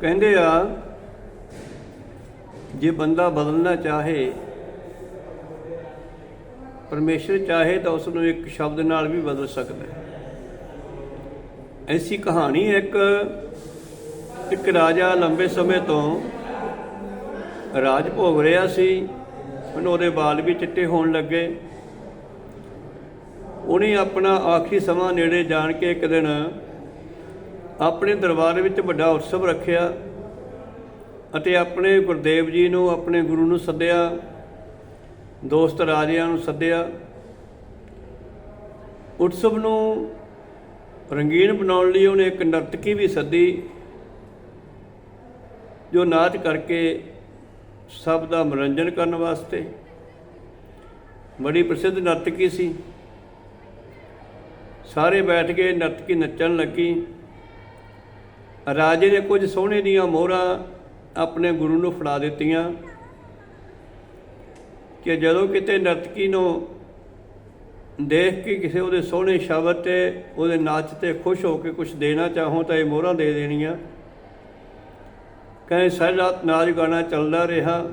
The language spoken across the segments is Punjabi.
ਕਹਿੰਦੇ ਆ, ਜੇ ਬੰਦਾ ਬਦਲਣਾ ਚਾਹੇ, ਪਰਮੇਸ਼ਰ ਚਾਹੇ ਤਾਂ ਉਸ ਨੂੰ ਇੱਕ ਸ਼ਬਦ ਨਾਲ ਵੀ ਬਦਲ ਸਕਦਾ ਹੈ। ਐਸੀ ਕਹਾਣੀ ਇੱਕ ਇੱਕ ਰਾਜਾ ਲੰਬੇ ਸਮੇਂ ਤੋਂ ਰਾਜ ਭੋਗ ਰਿਹਾ ਸੀ, ਹੁਣ ਉਹਦੇ ਵਾਲ ਵੀ ਚਿੱਟੇ ਹੋਣ ਲੱਗੇ। ਉਹਨੇ ਆਪਣਾ ਆਖਰੀ ਸਮਾਂ ਨੇੜੇ ਜਾਣ ਕੇ ਇੱਕ ਦਿਨ ਆਪਣੇ ਦਰਬਾਰ ਵਿੱਚ ਵੱਡਾ ਉਤਸਵ ਰੱਖਿਆ ਅਤੇ ਆਪਣੇ ਗੁਰਦੇਵ ਜੀ ਨੂੰ, ਆਪਣੇ ਗੁਰੂ ਨੂੰ ਸੱਦਿਆ, ਦੋਸਤ ਰਾਜਿਆਂ ਨੂੰ ਸੱਦਿਆ। ਉਤਸਵ ਨੂੰ ਰੰਗੀਨ ਬਣਾਉਣ ਲਈ ਉਹਨੇ ਇੱਕ ਨਰਤਕੀ ਵੀ ਸੱਦੀ, ਜੋ ਨਾਚ ਕਰਕੇ ਸਭ ਦਾ ਮਨੋਰੰਜਨ ਕਰਨ ਵਾਸਤੇ। ਬੜੀ ਪ੍ਰਸਿੱਧ ਨਰਤਕੀ ਸੀ। ਸਾਰੇ ਬੈਠ ਕੇ ਨਰਤਕੀ ਨੱਚਣ ਲੱਗੀ। ਰਾਜੇ ਨੇ ਕੁਝ ਸੋਹਣੇ ਦੀਆਂ ਮੋਹਰਾਂ ਆਪਣੇ ਗੁਰੂ ਨੂੰ ਫੜਾ ਦਿੱਤੀਆਂ ਕਿ ਜਦੋਂ ਕਿਤੇ ਨਰਤਕੀ ਨੂੰ ਦੇਖ ਕੇ ਕਿਸੇ ਉਹਦੇ ਸੋਹਣੇ ਸ਼ਬਦ ਤੇ ਉਹਦੇ ਨਾਚ ਤੇ ਖੁਸ਼ ਹੋ ਕੇ ਕੁਝ ਦੇਣਾ ਚਾਹੋ ਤਾਂ ਇਹ ਮੋਹਰਾਂ ਦੇ ਦੇਣੀਆਂ। ਕਹਿੰਦੇ, ਸਾਰੀ ਰਾਤ ਨਾਚ ਗਾਣਾ ਚੱਲਦਾ ਰਿਹਾ।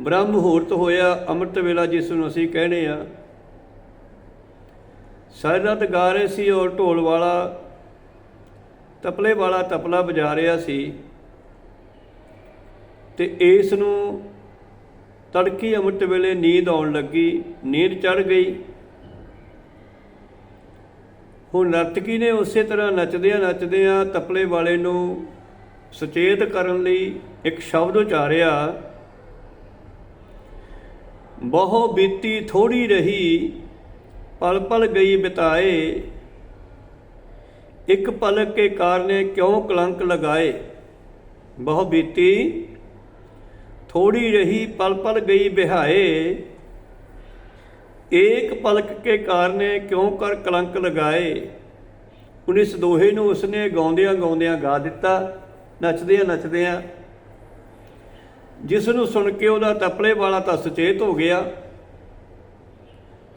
ਬ੍ਰਹਮ ਮੁਹੂਰਤ ਹੋਇਆ, ਅੰਮ੍ਰਿਤ ਵੇਲਾ ਜਿਸ ਨੂੰ ਅਸੀਂ ਕਹਿੰਦੇ ਆ ਸਾਰੀ ਰਾਤ ਗਾ ਰਹੇ ਸੀ ਔਰ ਢੋਲ ਵਾਲਾ ਤਪਲੇ ਵਾਲਾ ਤਪਲਾ ਵਜਾ ਰਿਹਾ ਸੀ ਤੇ ਇਸ ਨੂੰ ਤੜਕੀ ਅੰਮ੍ਰਿਤ ਵੇਲੇ ਨੀਂਦ ਆਉਣ ਲੱਗੀ, ਨੀਂਦ ਚੜ ਗਈ। ਹੁਣ ਨਰਤਕੀ ਨੇ ਉਸੇ ਤਰ੍ਹਾਂ ਨੱਚਦਿਆਂ ਨੱਚਦਿਆਂ ਤਪਲੇ ਵਾਲੇ ਨੂੰ ਸੁਚੇਤ ਕਰਨ ਲਈ ਇੱਕ ਸ਼ਬਦ ਉਚਾਰਿਆ, ਬਹੁ ਬੀਤੀ ਥੋੜੀ ਰਹੀ ਪਲ ਪਲ ਗਈ ਬਿਤਾਏ ਇੱਕ ਪਲਕ ਕੇ ਕਾਰਨੇ ਕਿਉਂ ਕਲੰਕ ਲਗਾਏ? ਬਹੁ ਬੀਤੀ ਥੋੜੀ ਰਹੀ ਪਲ ਪਲ ਗਈ ਬਿਹਾਏ। ਏਕ ਪਲਕ ਕੇ ਕਾਰਨੇ ਕਿਉਂ ਕਰ ਕਲੰਕ ਲਗਾਏ? ਹੁਣ ਇਸ ਦੋਹੇ ਨੂੰ ਉਸਨੇ ਗਾਉਂਦਿਆਂ ਗਾਉਂਦਿਆਂ ਗਾ ਦਿੱਤਾ, ਨੱਚਦਿਆਂ ਨੱਚਦਿਆਂ। ਜਿਸ ਨੂੰ ਸੁਣ ਕੇ ਉਹਦਾ ਤਪਲੇ ਵਾਲਾ ਤਾਂ ਸੁਚੇਤ ਹੋ ਗਿਆ।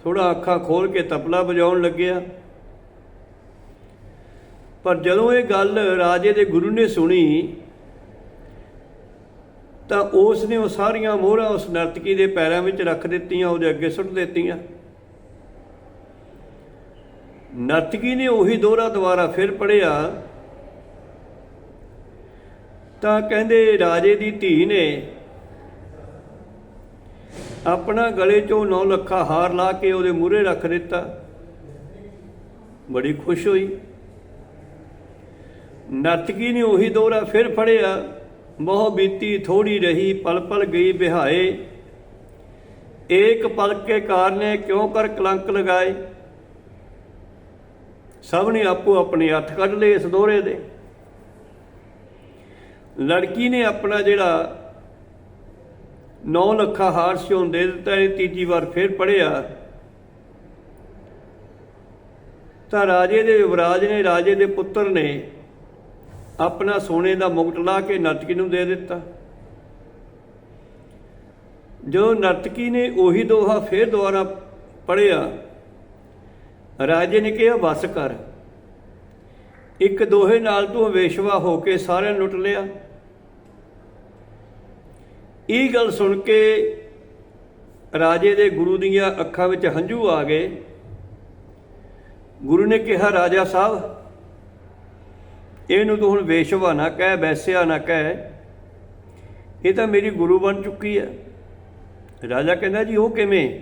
ਥੋੜਾ ਅੱਖਾਂ ਖੋਲ ਕੇ ਤਪਲਾ ਵਜਾਉਣ ਲੱਗਿਆ। ਪਰ ਜਦੋਂ ਇਹ ਗੱਲ ਰਾਜੇ ਦੇ ਗੁਰੂ ਨੇ ਸੁਣੀ, ਤਾਂ ਉਸ ਨੇ ਉਹ ਸਾਰੀਆਂ ਮੋਹਰਾਂ ਉਸ ਨਰਤਕੀ ਦੇ ਪੈਰਾਂ ਵਿੱਚ ਰੱਖ ਦਿੱਤੀਆਂ, ਉਹਦੇ ਅੱਗੇ ਸੁੱਟ ਦਿੱਤੀਆਂ। ਨਰਤਕੀ ਨੇ ਉਹੀ ਦੋਹਰਾ ਦੁਬਾਰਾ ਫਿਰ ਪੜਿਆ ਤਾਂ ਕਹਿੰਦੇ ਰਾਜੇ ਦੀ ਧੀ ਨੇ ਆਪਣਾ ਗਲੇ ਚੋਂ ਨੌ ਲੱਖਾ ਹਾਰ ਲਾ ਕੇ ਉਹਦੇ ਮੂਹਰੇ ਰੱਖ ਦਿੱਤਾ। ਬੜੀ ਖੁਸ਼ ਹੋਈ। ਨਰਤਕੀ ਨੇ ਉਹੀ ਦੋਹਰਾ ਫਿਰ ਫੜਿਆ। ਬਹੁ ਬੀਤੀ ਥੋੜੀ ਰਹੀ ਪਲ ਪਲ ਗਈ ਬਿਹਾਏ। ਏਕ ਪਲ ਕੇ ਕਾਰਨੇ ਕਿਉਂ ਕਰ ਕਲੰਕ ਲਗਾਏ? ਸਭ ਨੇ ਆਪੋ ਆਪਣੇ ਹੱਥ ਕੱਢ ਲਏ ਇਸ ਦੋਹਰੇ ਦੇ। ਲੜਕੀ ਨੇ ਆਪਣਾ ਜਿਹੜਾ 9 ਲੱਖਾ ਹਾਰ ਸਿਉਂ ਦੇ ਦਿੱਤਾ, ਇਹ ਤੀਜੀ ਵਾਰ ਫਿਰ ਪੜਿਆ ਤਾਂ ਰਾਜੇ ਦੇ ਯੁਵਰਾਜ ਨੇ, ਰਾਜੇ ਦੇ ਪੁੱਤਰ ਨੇ ਆਪਣਾ ਸੋਨੇ ਦਾ ਮੁਕਟ ਲਾ ਕੇ ਨਰਤਕੀ ਨੂੰ ਦੇ ਦਿੱਤਾ। ਜਦੋਂ ਨਰਤਕੀ ਨੇ ਉਹੀ ਦੋਹਾ ਫੇਰ ਦੁਬਾਰਾ ਪੜਿਆ ਰਾਜੇ ਨੇ ਕਿਹਾ, ਬਸ ਕਰ। ਇੱਕ ਦੋਹੇ ਨਾਲ ਤੂੰ ਵੇਸ਼ਵਾ ਹੋ ਕੇ ਸਾਰਿਆਂ ਲੁੱਟ ਲਿਆ। ਇਹ ਗੱਲ ਸੁਣ ਕੇ ਰਾਜੇ ਦੇ ਗੁਰੂ ਦੀਆਂ ਅੱਖਾਂ ਵਿੱਚ ਹੰਝੂ ਆ ਗਏ। ਗੁਰੂ ਨੇ ਕਿਹਾ, ਰਾਜਾ ਸਾਹਿਬ ਇਹਨੂੰ ਤੂੰ ਹੁਣ ਵੇਸ਼ਵਾ ਨਾ ਕਹਿ ਵੈਸਿਆ ਨਾ ਕਹਿ। ਇਹ ਤਾਂ ਮੇਰੀ ਗੁਰੂ ਬਣ ਚੁੱਕੀ ਹੈ। ਰਾਜਾ ਕਹਿੰਦਾ, ਜੀ, ਉਹ ਕਿਵੇਂ?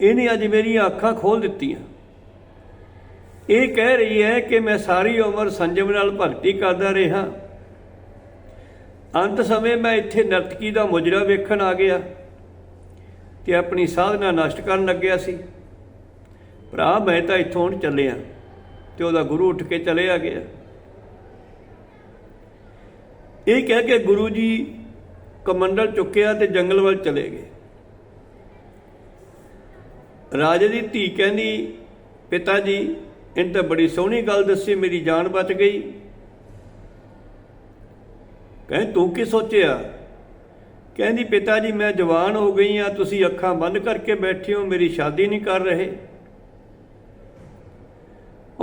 ਇਹਨੇ ਅੱਜ ਮੇਰੀਆਂ ਅੱਖਾਂ ਖੋਲ ਦਿੱਤੀਆਂ। ਇਹ ਕਹਿ ਰਹੀ ਹੈ ਕਿ ਮੈਂ ਸਾਰੀ ਉਮਰ ਸੰਜਮ ਨਾਲ ਭਗਤੀ ਕਰਦਾ ਰਿਹਾ। ਅੰਤ ਸਮੇਂ ਮੈਂ ਇੱਥੇ ਨਰਤਕੀ ਦਾ ਮੁਜਰਾ ਵੇਖਣ ਆ ਗਿਆ ਤੇ ਆਪਣੀ ਸਾਧਨਾ ਨਸ਼ਟ ਕਰਨ ਲੱਗਿਆ ਸੀ। ਭਰਾ, ਮੈਂ ਤਾਂ ਇੱਥੋਂ ਹੁਣ ਚੱਲਿਆ। ਤੇ ਉਹਦਾ ਗੁਰੂ ਉੱਠ ਕੇ ਚਲੇ ਆ ਗਿਆ। ਇਹ ਕਹਿ ਕੇ ਗੁਰੂ ਜੀ ਕਮੰਡਲ ਚੁੱਕਿਆ ਤੇ ਜੰਗਲ ਵੱਲ ਚਲੇ ਗਏ। ਰਾਜੇ ਦੀ ਧੀ ਕਹਿੰਦੀ, ਪਿਤਾ ਜੀ, ਇਹਨ ਤਾਂ ਬੜੀ ਸੋਹਣੀ ਗੱਲ ਦੱਸੀ, ਮੇਰੀ ਜਾਨ ਬਚ ਗਈ। ਕਹਿੰਦੀ, ਤੂੰ ਕੀ ਸੋਚਿਆ? ਕਹਿੰਦੀ, ਪਿਤਾ ਜੀ, ਮੈਂ ਜਵਾਨ ਹੋ ਗਈ ਆ ਤੁਸੀਂ ਅੱਖਾਂ ਬੰਦ ਕਰਕੇ ਬੈਠੇ ਹੋ, ਮੇਰੀ ਸ਼ਾਦੀ ਨਹੀਂ ਕਰ ਰਹੇ।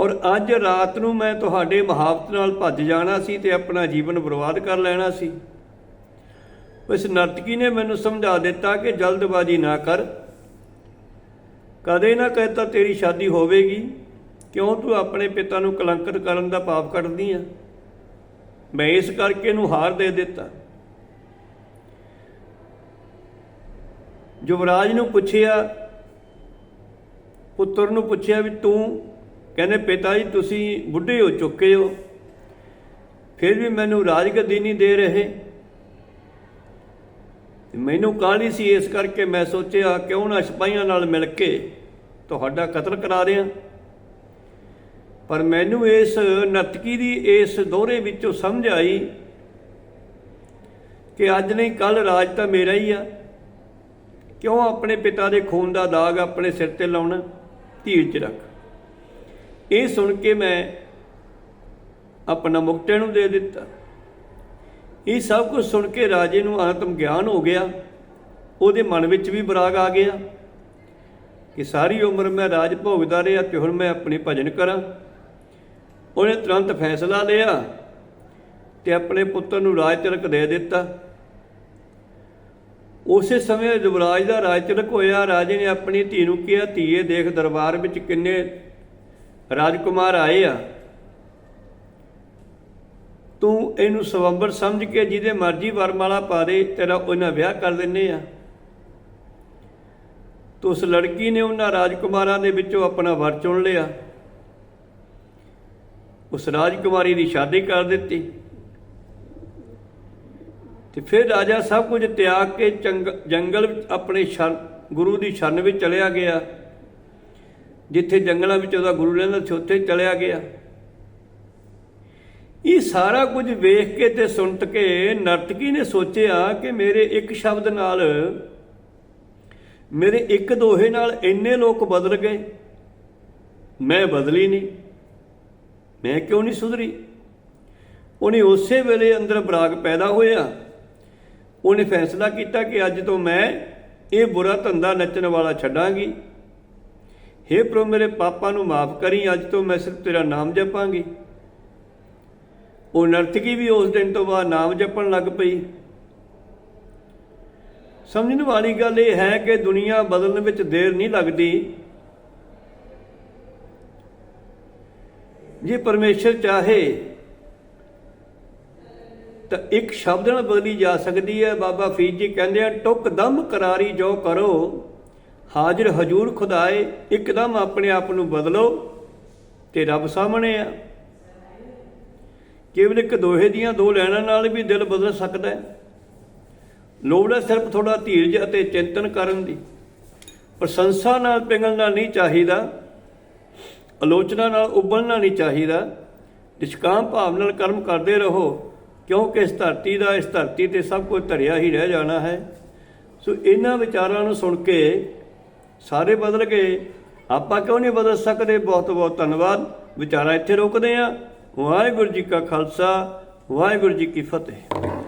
ਔਰ ਅੱਜ ਰਾਤ ਨੂੰ ਮੈਂ ਤੁਹਾਡੇ ਮਹਾਵਤ ਨਾਲ ਭੱਜ ਜਾਣਾ ਸੀ ਤੇ ਆਪਣਾ ਜੀਵਨ ਬਰਬਾਦ ਕਰ ਲੈਣਾ ਸੀ। ਉਸ ਨਰਤਕੀ ਨੇ ਮੈਨੂੰ ਸਮਝਾ ਦਿੱਤਾ ਕਿ ਜਲਦਬਾਜ਼ੀ ਨਾ ਕਰ। ਕਦੇ ਨਾ ਕਹਤਾ ਤੇਰੀ ਸ਼ਾਦੀ ਹੋਵੇਗੀ। ਕਿਉਂ ਤੂੰ ਆਪਣੇ ਪਿਤਾ ਨੂੰ ਕਲੰਕਿਤ ਕਰਨ ਦਾ ਪਾਪ ਕੱਢਦੀ ਆ? ਮੈਂ ਇਸ ਕਰਕੇ ਇਹਨੂੰ ਹਾਰ ਦੇ ਦਿੱਤਾ। ਯੁਵਰਾਜ ਨੂੰ ਪੁੱਛਿਆ, ਪੁੱਤਰ ਨੂੰ ਪੁੱਛਿਆ ਵੀ ਤੂੰ ਕਹਿੰਦੇ, ਪਿਤਾ ਜੀ, ਤੁਸੀਂ ਬੁੱਢੇ ਹੋ, ਚੁੱਕੇ ਹੋ। ਫਿਰ ਵੀ ਮੈਨੂੰ ਰਾਜਗੱਦੀ ਨਹੀਂ ਦੇ ਰਹੇ। ਮੈਨੂੰ ਕਾਹਲੀ ਸੀ ਇਸ ਕਰਕੇ ਮੈਂ ਸੋਚਿਆ, ਕਿਉਂ ਨਾ ਸਿਪਾਹੀਆਂ ਨਾਲ ਮਿਲ ਕੇ ਤੁਹਾਡਾ ਕਤਲ ਕਰਾ ਦਿਆਂ। ਪਰ ਮੈਨੂੰ ਇਸ ਨਰਤਕੀ ਦੀ ਇਸ ਦੋਹਰੇ ਵਿੱਚੋਂ ਸਮਝ ਆਈ ਕਿ ਅੱਜ ਨਹੀਂ ਕੱਲ ਰਾਜ ਤਾਂ ਮੇਰਾ ਹੀ ਆ। ਕਿਉਂ ਆਪਣੇ ਪਿਤਾ ਦੇ ਖੂਨ ਦਾ ਦਾਗ ਆਪਣੇ ਸਿਰ ਤੇ ਲਾਉਣਾ? ਧੀਰ ਚ ਰੱਖ। ਇਹ ਸੁਣ ਕੇ ਮੈਂ ਆਪਣਾ ਮੁਕਤੇ ਨੂੰ ਦੇ ਦਿੱਤਾ। ਇਹ ਸਭ ਕੁਝ ਸੁਣ ਕੇ ਰਾਜੇ ਨੂੰ ਆਤਮ ਗਿਆਨ ਹੋ ਗਿਆ। ਉਹਦੇ ਮਨ ਵਿੱਚ ਵੀ ਬਰਾਗ ਆ ਗਿਆ ਕਿ ਸਾਰੀ ਉਮਰ ਮੈਂ ਰਾਜ ਭੋਗਦਾ ਰਿਹਾ ਤੇ ਹੁਣ ਮੈਂ ਆਪਣੀ ਭਜਨ ਕਰਾਂ। ਉਹਨੇ ਤੁਰੰਤ ਫੈਸਲਾ ਲਿਆ ਤੇ ਆਪਣੇ ਪੁੱਤਰ ਨੂੰ ਰਾਜ ਤਿਲਕ ਦੇ ਦਿੱਤਾ। ਉਸੇ ਸਮੇਂ ਯੁਵਰਾਜ ਦਾ ਰਾਜ ਤਿਲਕ ਹੋਇਆ। ਰਾਜੇ ਨੇ ਆਪਣੀ ਧੀ ਨੂੰ ਕਿਹਾ, ਧੀਏ, ਦੇਖ ਦਰਬਾਰ ਵਿੱਚ ਕਿੰਨੇ ਰਾਜਕੁਮਾਰ ਆਏ ਆ। ਤੂੰ ਇਹਨੂੰ ਸਵੰਬਰ ਸਮਝ ਕੇ ਜਿਹਦੇ ਮਰਜ਼ੀ ਵਰਮਾਲਾ ਪਾ ਦੇ, ਤੇਰਾ ਉਹਨਾਂ ਵਿਆਹ ਕਰ ਦਿੰਨੇ ਆ। ਤੋ ਉਸ ਲੜਕੀ ਨੇ ਉਹਨਾਂ ਰਾਜਕੁਮਾਰਾਂ ਦੇ ਵਿੱਚੋਂ ਆਪਣਾ ਵਰ ਚੁਣ ਲਿਆ। ਉਸ ਰਾਜਕੁਮਾਰੀ ਦੀ ਸ਼ਾਦੀ ਕਰ ਦਿੱਤੀ। ਤੇ ਫਿਰ ਰਾਜਾ ਸਭ ਕੁਝ ਤਿਆਗ ਕੇ ਚੰਗ- ਜੰਗਲ ਵਿੱਚ ਆਪਣੇ ਸ਼ਰਨ, ਗੁਰੂ ਦੀ ਸ਼ਰਨ ਵਿੱਚ ਚਲਿਆ ਗਿਆ। ਜਿੱਥੇ ਜੰਗਲਾਂ ਵਿੱਚ ਉਹਦਾ ਗੁਰੂ ਰਹਿੰਦਾ ਸੀ, ਉੱਥੇ ਚਲਿਆ ਗਿਆ। ਇਹ ਸਾਰਾ ਕੁਝ ਵੇਖ ਕੇ ਤੇ ਸੁਣਤ ਕੇ ਨਰਤਕੀ ਨੇ ਸੋਚਿਆ ਕਿ ਮੇਰੇ ਇੱਕ ਸ਼ਬਦ ਨਾਲ ਮੇਰੇ ਇੱਕ ਦੋਹੇ ਨਾਲ ਇੰਨੇ ਲੋਕ ਬਦਲ ਗਏ। ਮੈਂ ਬਦਲੀ ਨਹੀਂ। ਮੈਂ ਕਿਉਂ ਨਹੀਂ ਸੁਧਰੀ? ਉਹਨੇ ਉਸੇ ਵੇਲੇ ਅੰਦਰ ਬਰਾਗ ਪੈਦਾ ਹੋਇਆ। ਉਹਨੇ ਫੈਸਲਾ ਕੀਤਾ ਕਿ ਅੱਜ ਤੋਂ ਮੈਂ ਇਹ ਬੁਰਾ ਧੰਦਾ ਨੱਚਣ ਵਾਲਾ ਛੱਡਾਂਗੀ। हे ਪ੍ਰਭੂ, ਮੇਰੇ ਪਾਪਾਂ ਨੂੰ ਮਾਫ ਕਰੀ, ਅੱਜ ਤੋਂ ਮੈਂ ਸਿਰਫ ਤੇਰਾ ਨਾਮ ਜਪਾਂਗੀ। ਉਹ ਨਰਤਕੀ ਵੀ ਉਸ ਦਿਨ ਤੋਂ ਬਾਅਦ ਨਾਮ ਜਪਣ ਲੱਗ ਪਈ। ਸਮਝਣ ਵਾਲੀ ਗੱਲ ਇਹ ਹੈ ਕਿ ਦੁਨੀਆ ਬਦਲਣ ਵਿੱਚ ਦੇਰ ਨਹੀਂ ਲੱਗਦੀ। ਜੇ ਪਰਮੇਸ਼ਰ ਚਾਹੇ, ਤਾਂ ਇੱਕ ਸ਼ਬਦ ਨਾਲ ਬਦਲੀ ਜਾ ਸਕਦੀ ਹੈ। ਬਾਬਾ ਫਰੀਦ ਜੀ ਕਹਿੰਦੇ ਆ, ਟੁੱਕ ਦਮ ਕਰਾਰੀ ਜੋ ਕਰੋ ਹਾਜ਼ਰ ਹਜੂਰ ਖੁਦਾਏ, ਇੱਕਦਮ ਆਪਣੇ ਆਪ ਨੂੰ ਬਦਲੋ ਤੇ ਰੱਬ ਸਾਹਮਣੇ ਆ। ਕੇਵਲ ਇੱਕ ਦੋਹੇ ਦੀਆਂ ਦੋ ਲੈਣਾਂ ਨਾਲ ਵੀ ਦਿਲ ਬਦਲ ਸਕਦਾ ਹੈ। ਲੋੜ ਹੈ ਸਿਰਫ ਥੋੜਾ ਧੀਰਜ ਅਤੇ ਚਿੰਤਨ ਕਰਨ ਦੀ। ਪ੍ਰਸ਼ੰਸਾ ਨਾਲ ਪਿੰਗਲਣਾ ਨਹੀਂ ਚਾਹੀਦਾ, ਆਲੋਚਨਾ ਨਾਲ ਉਬਲਣਾ ਨਹੀਂ ਚਾਹੀਦਾ। ਨਿਸ਼ਕਾਮ ਭਾਵ ਨਾਲ ਕਰਮ ਕਰਦੇ ਰਹੋ, ਕਿਉਂਕਿ ਇਸ ਧਰਤੀ ਦਾ ਇਸ ਧਰਤੀ ਤੇ ਸਭ ਕੁਝ ਧਰਿਆ ਹੀ ਰਹਿ ਜਾਣਾ ਹੈ। ਸੋ ਇਹਨਾਂ ਵਿਚਾਰਾਂ ਨੂੰ ਸੁਣ ਕੇ ਸਾਰੇ ਬਦਲ ਗਏ। ਆਪਾਂ ਕਿਉਂ ਨਹੀਂ ਬਦਲ ਸਕਦੇ? ਬਹੁਤ ਬਹੁਤ ਧੰਨਵਾਦ। ਵਿਚਾਰਾ ਇੱਥੇ ਰੋਕਦੇ ਆ ਵਾਹਿਗੁਰੂ ਜੀ ਕਾ ਖਾਲਸਾ, ਵਾਹਿਗੁਰੂ ਜੀ ਕੀ ਫਤਿਹ।